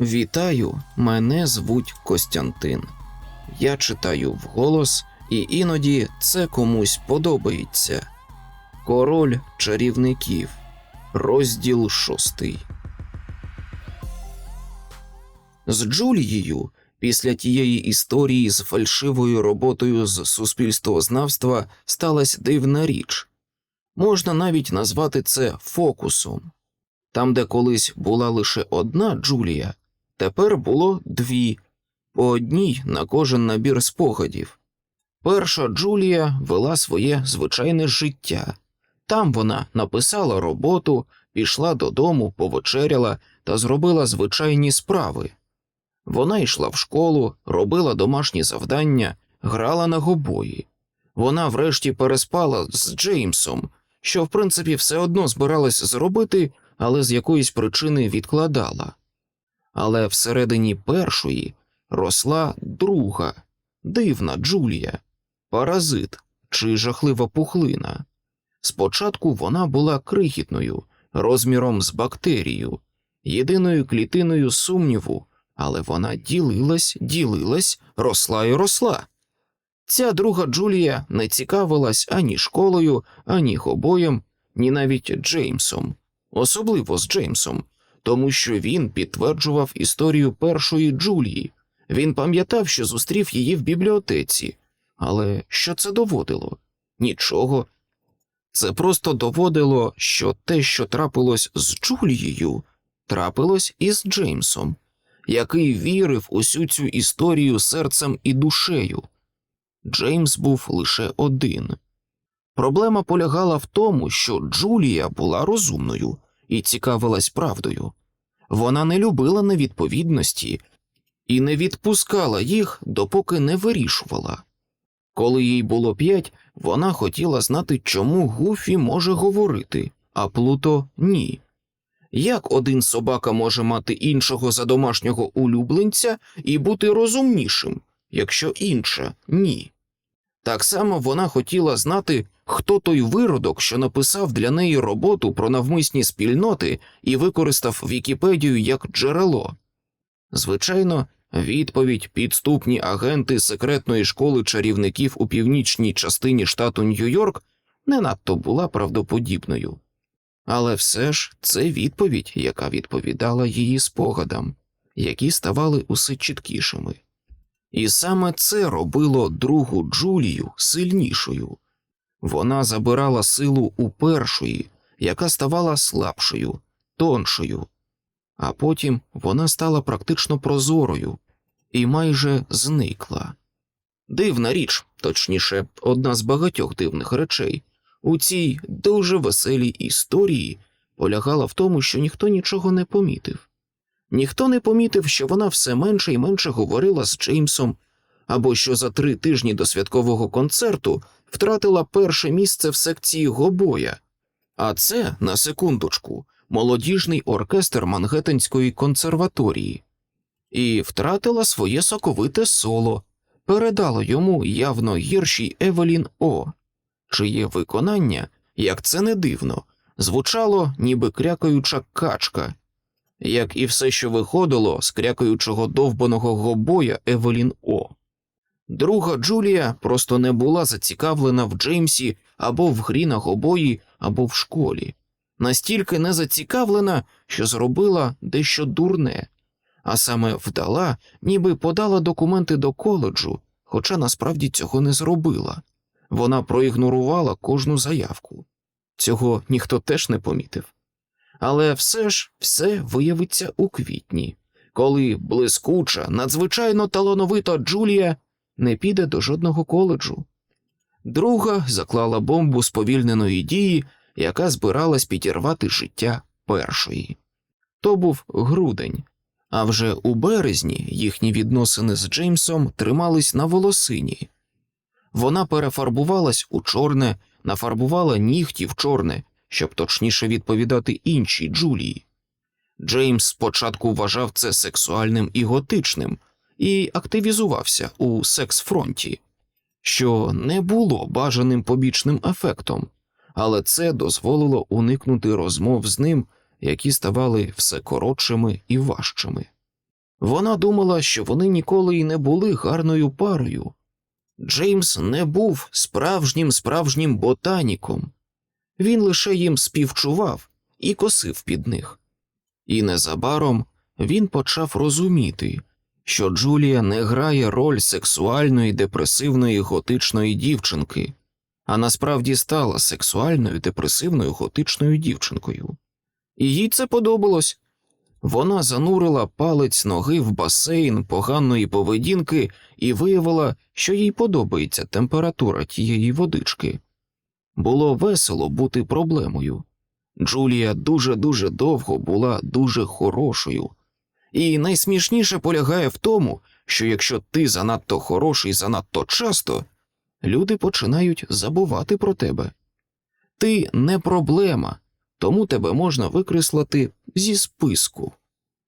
Вітаю, мене звуть Костянтин. Я читаю вголос, і іноді це комусь подобається. Король чарівників, розділ шостий. З Джулією після тієї історії з фальшивою роботою з суспільствознавства сталася дивна річ. Можна навіть назвати це фокусом. Там, де колись була лише одна Джулія, тепер було дві, по одній на кожен набір спогадів. Перша Джулія вела своє звичайне життя. Там вона написала роботу, пішла додому, повечеряла та зробила звичайні справи. Вона йшла в школу, робила домашні завдання, грала на гобої. Вона врешті переспала з Джеймсом, що в принципі все одно збиралась зробити, але з якоїсь причини відкладала. Але всередині першої росла друга, дивна Джулія, паразит чи жахлива пухлина. Спочатку вона була крихітною, розміром з бактерію, єдиною клітиною сумніву, але вона ділилась, ділилась, росла і росла. Ця друга Джулія не цікавилась ані школою, ані гобоєм, ні навіть Джеймсом, особливо з Джеймсом, тому що він підтверджував історію першої Джулії. Він пам'ятав, що зустрів її в бібліотеці, але що це доводило? Нічого. Це просто доводило, що те, що трапилось з Джулією, трапилось і з Джеймсом, який вірив усю цю історію серцем і душею. Джеймс був лише один. Проблема полягала в тому, що Джулія була розумною і цікавилась правдою. Вона не любила невідповідності і не відпускала їх, допоки не вирішувала. Коли їй було п'ять, вона хотіла знати, чому Гуфі може говорити, а Плуто ні. Як один собака може мати іншого за домашнього улюбленця і бути розумнішим, якщо інша ні? Так само вона хотіла знати, хто той виродок, що написав для неї роботу про навмисні спільноти і використав Вікіпедію як джерело. Звичайно, відповідь підступні агенти секретної школи чарівників у північній частині штату Нью-Йорк не надто була правдоподібною. Але все ж це відповідь, яка відповідала її спогадам, які ставали усе чіткішими. І саме це робило другу Джулію сильнішою. Вона забирала силу у першої, яка ставала слабшою, тоншою, а потім вона стала практично прозорою і майже зникла. Дивна річ, точніше, одна з багатьох дивних речей, у цій дуже веселій історії полягала в тому, що ніхто нічого не помітив. Ніхто не помітив, що вона все менше і менше говорила з Джеймсом, або що за три тижні до святкового концерту втратила перше місце в секції гобоя, а це, на секундочку, молодіжний оркестр Мангеттенської консерваторії, і втратила своє соковите соло, передала йому явно гіршій Евелін О, чиє виконання, як це не дивно, звучало ніби крякаюча качка. Як і все, що виходило з крякаючого довбаного гобоя Евелін О. Друга Джулія просто не була зацікавлена в Джеймсі або в грі на гобої, або в школі, настільки не зацікавлена, що зробила дещо дурне, а саме вдала, ніби подала документи до коледжу, хоча насправді цього не зробила. Вона проігнорувала кожну заявку. Цього ніхто теж не помітив але все ж все виявиться у квітні, коли блискуча, надзвичайно талановита Джулія не піде до жодного коледжу. Друга заклала бомбу сповільненої дії, яка збиралась підірвати життя першої. То був грудень, а вже у березні їхні відносини з Джеймсом тримались на волосині. Вона перефарбувалась у чорне, нафарбувала нігті в чорне щоб точніше відповідати іншій Джулії. Джеймс спочатку вважав це сексуальним і готичним і активізувався у секс-фронті, що не було бажаним побічним ефектом, але це дозволило уникнути розмов з ним, які ставали все коротшими і важчими. Вона думала, що вони ніколи й не були гарною парою. Джеймс не був справжнім справжнім ботаніком, він лише їм співчував і косив під них. І незабаром він почав розуміти, що Джулія не грає роль сексуальної депресивної готичної дівчинки, а насправді стала сексуальною депресивною готичною дівчинкою. І їй це подобалось. Вона занурила палець ноги в басейн поганої поведінки і виявила, що їй подобається температура тієї водички. Було весело бути проблемою. Джулія дуже дуже довго була дуже хорошою, і найсмішніше полягає в тому, що якщо ти занадто хороший занадто часто, люди починають забувати про тебе. Ти не проблема, тому тебе можна викреслити зі списку,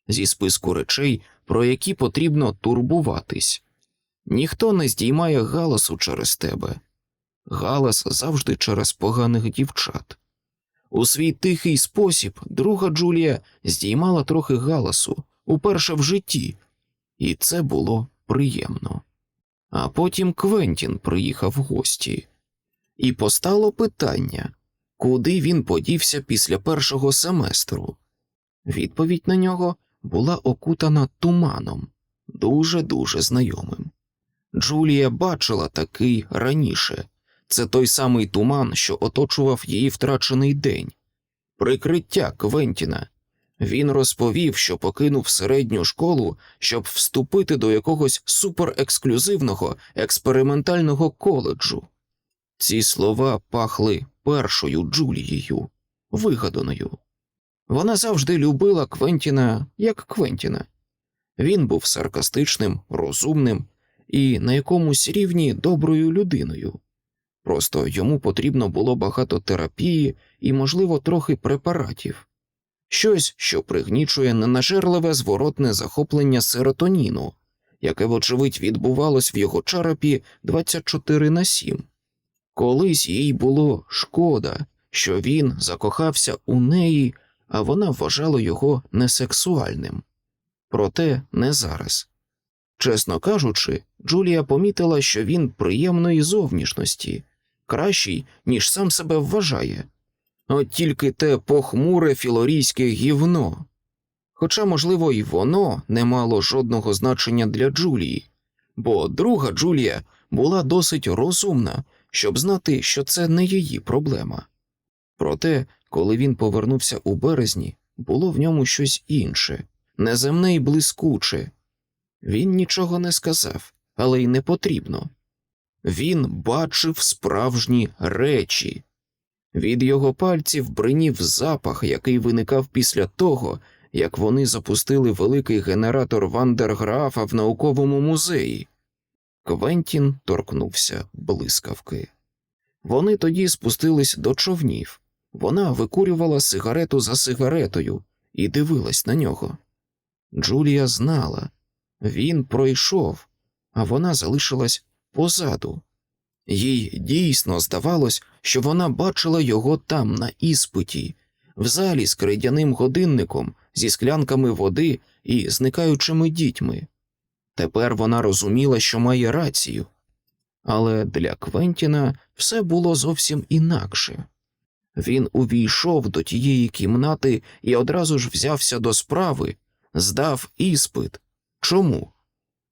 зі списку речей, про які потрібно турбуватись. Ніхто не здіймає галасу через тебе. Галас завжди через поганих дівчат. У свій тихий спосіб друга Джулія здіймала трохи галасу уперше в житті, і це було приємно. А потім Квентін приїхав в гості, і постало питання, куди він подівся після першого семестру. Відповідь на нього була окутана туманом, дуже дуже знайомим. Джулія бачила такий раніше. Це той самий туман, що оточував її втрачений день. Прикриття Квентіна. Він розповів, що покинув середню школу, щоб вступити до якогось суперексклюзивного експериментального коледжу. Ці слова пахли першою Джулією, вигаданою. Вона завжди любила Квентіна як Квентіна. Він був саркастичним, розумним і на якомусь рівні доброю людиною. Просто йому потрібно було багато терапії і, можливо, трохи препаратів, щось, що пригнічує ненажерливе зворотне захоплення серотоніну, яке, вочевидь, відбувалось в його черепі 24 на 7. Колись їй було шкода, що він закохався у неї, а вона вважала його несексуальним. Проте не зараз. Чесно кажучи, Джулія помітила, що він приємної зовнішності, кращий, ніж сам себе вважає, от тільки те похмуре філорійське гівно. Хоча, можливо, і воно не мало жодного значення для Джулії, бо друга Джулія була досить розумна, щоб знати, що це не її проблема. Проте, коли він повернувся у березні, було в ньому щось інше, неземне й блискуче. Він нічого не сказав, але й не потрібно. Він бачив справжні речі. Від його пальців бринів запах, який виникав після того, як вони запустили великий генератор Вандерграфа в науковому музеї. Квентін торкнувся блискавки. Вони тоді спустились до човнів. Вона викурювала сигарету за сигаретою і дивилась на нього. Джулія знала він пройшов, а вона залишилась позаду. Їй дійсно здавалось, що вона бачила його там, на іспиті, в залі з крейдяним годинником, зі склянками води і зникаючими дітьми. Тепер вона розуміла, що має рацію, але для Квентіна все було зовсім інакше. Він увійшов до тієї кімнати і одразу ж взявся до справи, здав іспит. Чому?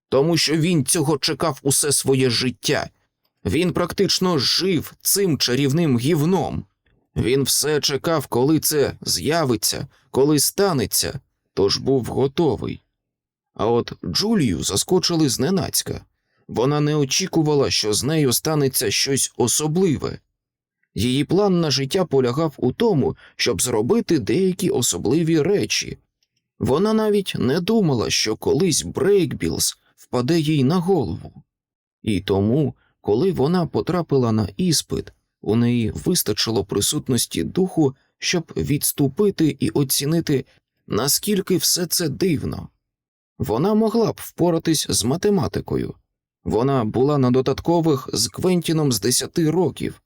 Тому що він цього чекав усе своє життя. Він практично жив цим чарівним гівном. Він все чекав, коли це з'явиться, коли станеться, тож був готовий. А от Джулію заскочили зненацька. Вона не очікувала, що з нею станеться щось особливе. Її план на життя полягав у тому, щоб зробити деякі особливі речі. Вона навіть не думала, що колись Брейкбілз впаде їй на голову. І тому, коли вона потрапила на іспит, у неї вистачило присутності духу, щоб відступити і оцінити, наскільки все це дивно. Вона могла б впоратись з математикою. Вона була на додаткових з Квентіном з десяти років,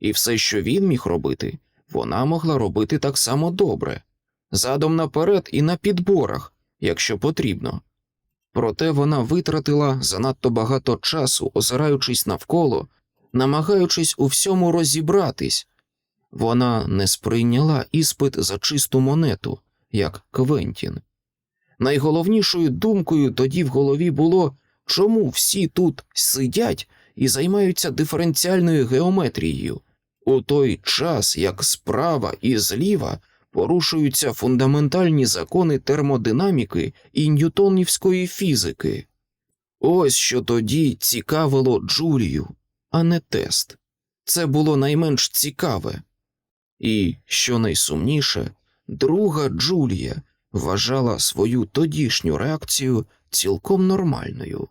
і все, що він міг робити, вона могла робити так само добре, задом наперед і на підборах, якщо потрібно. Проте вона витратила занадто багато часу, озираючись навколо, намагаючись у всьому розібратись. Вона не сприйняла іспит за чисту монету, як Квентін. Найголовнішою думкою тоді в голові було, чому всі тут сидять і займаються диференціальною геометрією, у той час як справа і зліва порушуються фундаментальні закони термодинаміки і ньютонівської фізики. Ось що тоді цікавило Джулію, а не тест. Це було найменш цікаве. І, що найсумніше, друга Джулія вважала свою тодішню реакцію цілком нормальною.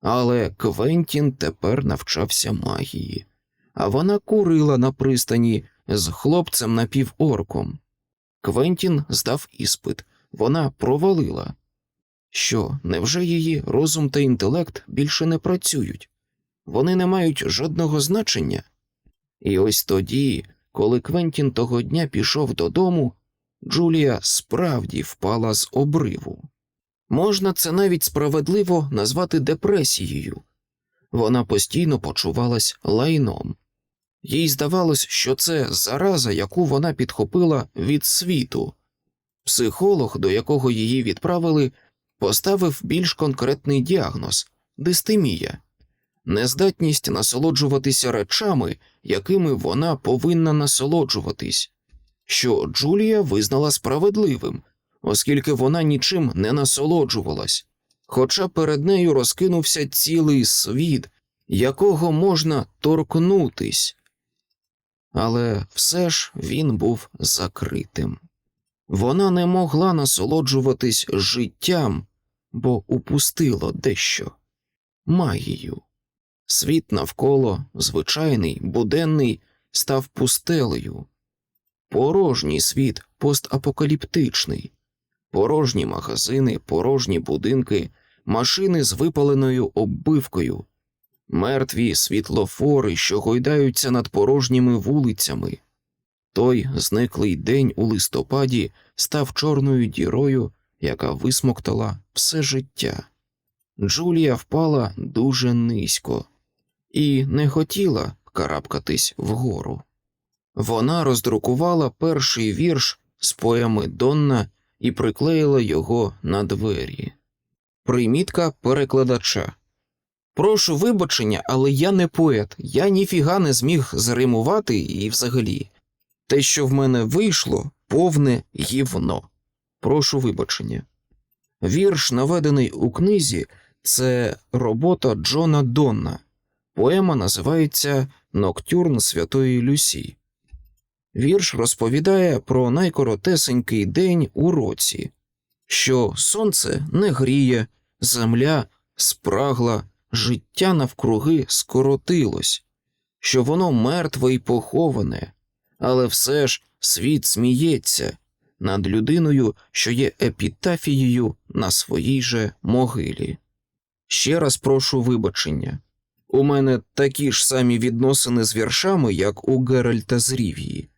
Але Квентін тепер навчався магії, а вона курила на пристані з хлопцем напіворком. Квентін здав іспит, вона провалила. Що, невже її розум та інтелект більше не працюють? Вони не мають жодного значення? І ось тоді, коли Квентін того дня пішов додому, Джулія справді впала з обриву. Можна це навіть справедливо назвати депресією. Вона постійно почувалась лайном. Їй здавалось, що це зараза, яку вона підхопила від світу. Психолог, до якого її відправили, поставив більш конкретний діагноз дистемія, нездатність насолоджуватися речами, якими вона повинна насолоджуватись, що Джулія визнала справедливим, оскільки вона нічим не насолоджувалась, хоча перед нею розкинувся цілий світ, якого можна торкнутись. Але все ж він був закритим. Вона не могла насолоджуватись життям, бо упустила дещо магію. Світ навколо, звичайний, буденний, став пустелею. Порожній світ постапокаліптичний, порожні магазини, порожні будинки, машини з випаленою оббивкою, мертві світлофори, що гойдаються над порожніми вулицями. Той зниклий день у листопаді став чорною дірою, яка висмоктала все життя. Джулія впала дуже низько і не хотіла карабкатись вгору. Вона роздрукувала перший вірш з поеми Донна і приклеїла його на двері. Примітка перекладача. Прошу вибачення, але я не поет, я ніфіга не зміг заримувати і взагалі. Те, що в мене вийшло, повне гівно. Прошу вибачення. Вірш, наведений у книзі, це робота Джона Донна. Поема називається Ноктюрн Святої Люсі. Вірш розповідає про найкоротесенький день у році, що сонце не гріє, земля спрагла, життя навкруги скоротилось, що воно мертве й поховане, але все ж світ сміється над людиною, що є епітафією на своїй же могилі. Ще раз прошу вибачення. У мене такі ж самі відносини з віршами, як у Геральта з Рів'ї.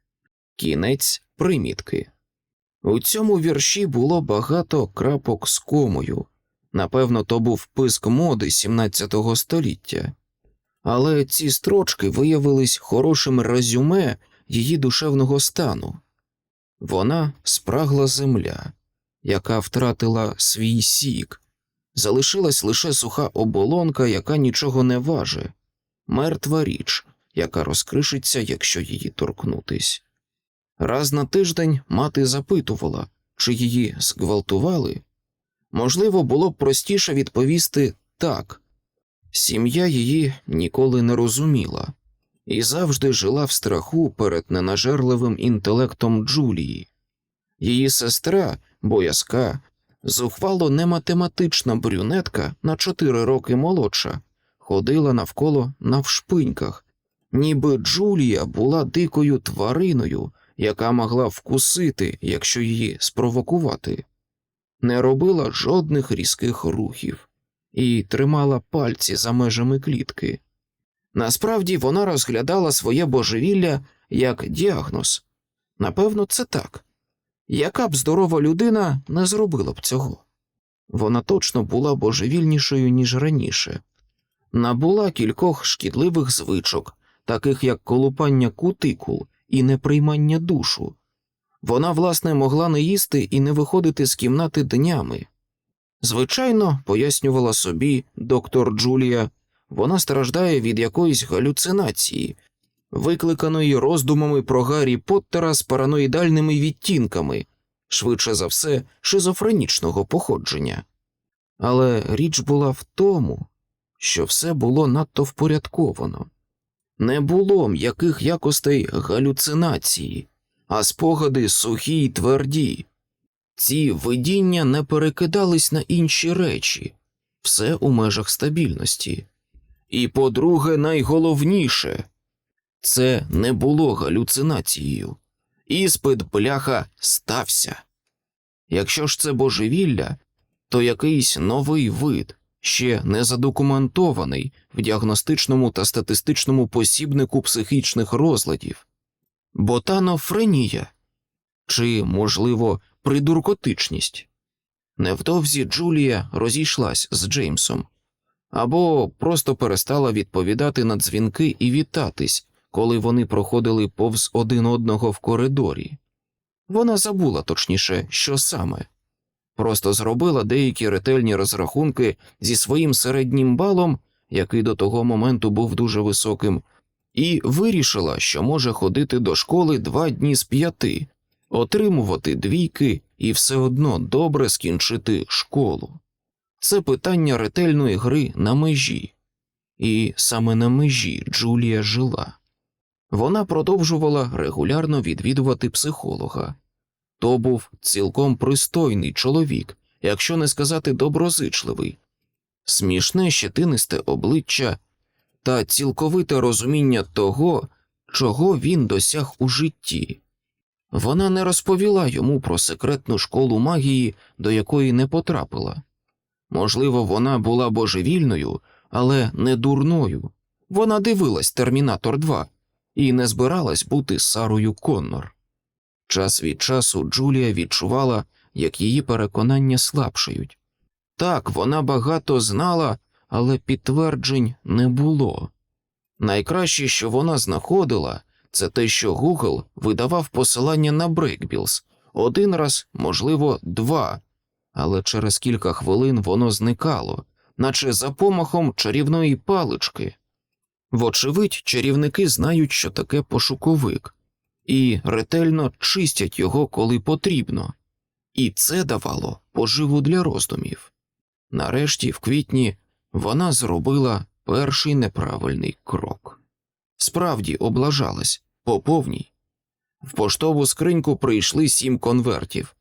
Кінець примітки. У цьому вірші було багато крапок з комою. Напевно, то був писк моди 17 століття. Але ці строчки виявились хорошим резюме її душевного стану. Вона спрагла земля, яка втратила свій сік, залишилась лише суха оболонка, яка нічого не важе, мертва річ, яка розкришиться, якщо її торкнутись. Раз на тиждень мати запитувала, чи її зґвалтували. Можливо, було б простіше відповісти так. Сім'я її ніколи не розуміла і завжди жила в страху перед ненажерливим інтелектом Джулії. Її сестра, боязка, зухвало не математична брюнетка на чотири роки молодша, ходила навколо навшпиньках, ніби Джулія була дикою твариною, яка могла вкусити, якщо її спровокувати, не робила жодних різких рухів і тримала пальці за межами клітки. Насправді вона розглядала своє божевілля як діагноз. Напевно, це так. Яка б здорова людина не зробила б цього? Вона точно була божевільнішою, ніж раніше, набула кількох шкідливих звичок, таких як колупання кутикул і неприймання душу. Вона, власне, могла не їсти і не виходити з кімнати днями. Звичайно, пояснювала собі доктор Джулія, вона страждає від якоїсь галюцинації, викликаної роздумами про Гаррі Поттера з параноїдальними відтінками, швидше за все, шизофренічного походження. Але річ була в тому, що все було надто впорядковано. Не було м'яких якостей галюцинації, а спогади сухі й тверді. Ці видіння не перекидались на інші речі, все у межах стабільності. І, по-друге, найголовніше це не було галюцинацією. Іспит бляха стався. Якщо ж це божевілля, то якийсь новий вид, ще не задокументований в діагностичному та статистичному посібнику психічних розладів, ботанофренія чи, можливо, придуркотичність. Невдовзі Джулія розійшлась з Джеймсом або просто перестала відповідати на дзвінки і вітатись, коли вони проходили повз один одного в коридорі. Вона забула точніше, що саме, просто зробила деякі ретельні розрахунки зі своїм середнім балом, який до того моменту був дуже високим, і вирішила, що може ходити до школи два дні з п'яти, отримувати двійки і все одно добре скінчити школу. Це питання ретельної гри на межі, і саме на межі Джулія жила. Вона продовжувала регулярно відвідувати психолога. То був цілком пристойний чоловік, якщо не сказати доброзичливий, смішне щетинисте обличчя та цілковите розуміння того, чого він досяг у житті. Вона не розповіла йому про секретну школу магії, до якої не потрапила. Можливо, вона була божевільною, але не дурною. Вона дивилась Термінатор 2 і не збиралась бути Сарою Коннор. Час від часу Джулія відчувала, як її переконання слабшають. Так, вона багато знала, але підтверджень не було. Найкраще, що вона знаходила, це те, що Google видавав посилання на Брейкбілз один раз, можливо, два, але через кілька хвилин воно зникало, наче за помахом чарівної палички. Вочевидь, чарівники знають, що таке пошуковик, і ретельно чистять його, коли потрібно, і це давало поживу для роздумів. Нарешті, в квітні, вона зробила перший неправильний крок. Справді облажалась по повній. В поштову скриньку прийшли сім конвертів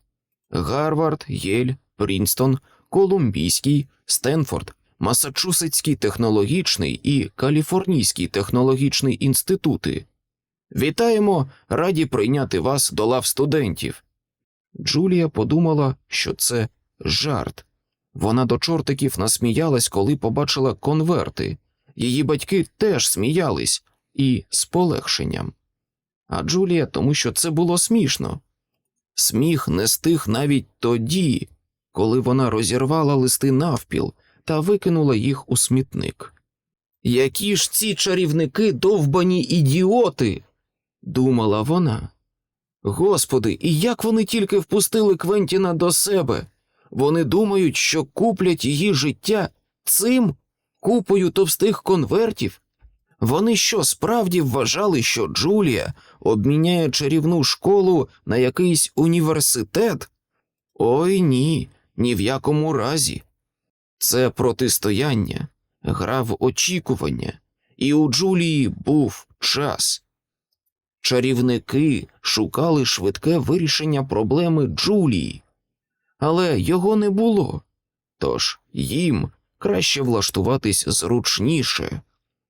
Гарвард, Єль, Прінстон, Колумбійський, Стенфорд, Масачусетський технологічний і Каліфорнійський технологічний інститути. Вітаємо, раді прийняти вас до лав студентів. Джулія подумала, що це жарт. Вона до чортиків насміялась, коли побачила конверти. Її батьки теж сміялись і з полегшенням. А Джулія, тому що це було смішно. Сміх не стих навіть тоді, коли вона розірвала листи навпіл та викинула їх у смітник. Які ж ці чарівники довбані ідіоти, думала вона. Господи, і як вони тільки впустили Квентіна до себе. Вони думають, що куплять її життя цим купою товстих конвертів. Вони що справді вважали, що Джулія обміняє чарівну школу на якийсь університет? Ой ні, ні в якому разі. Це протистояння, гра в очікування, і у Джулії був час. Чарівники шукали швидке вирішення проблеми Джулії, але його не було, тож їм краще влаштуватись зручніше,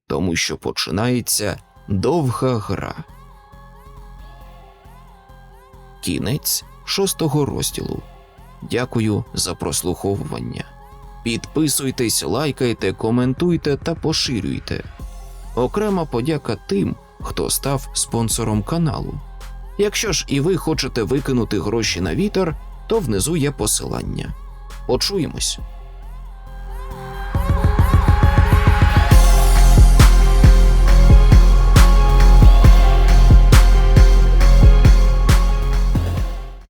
тому що починається довга гра. Кінець шостого розділу. Дякую за прослуховування. Підписуйтесь, лайкайте, коментуйте та поширюйте. Окрема подяка тим, хто став спонсором каналу. Якщо ж і ви хочете викинути гроші на вітер, то внизу є посилання. Почуємось.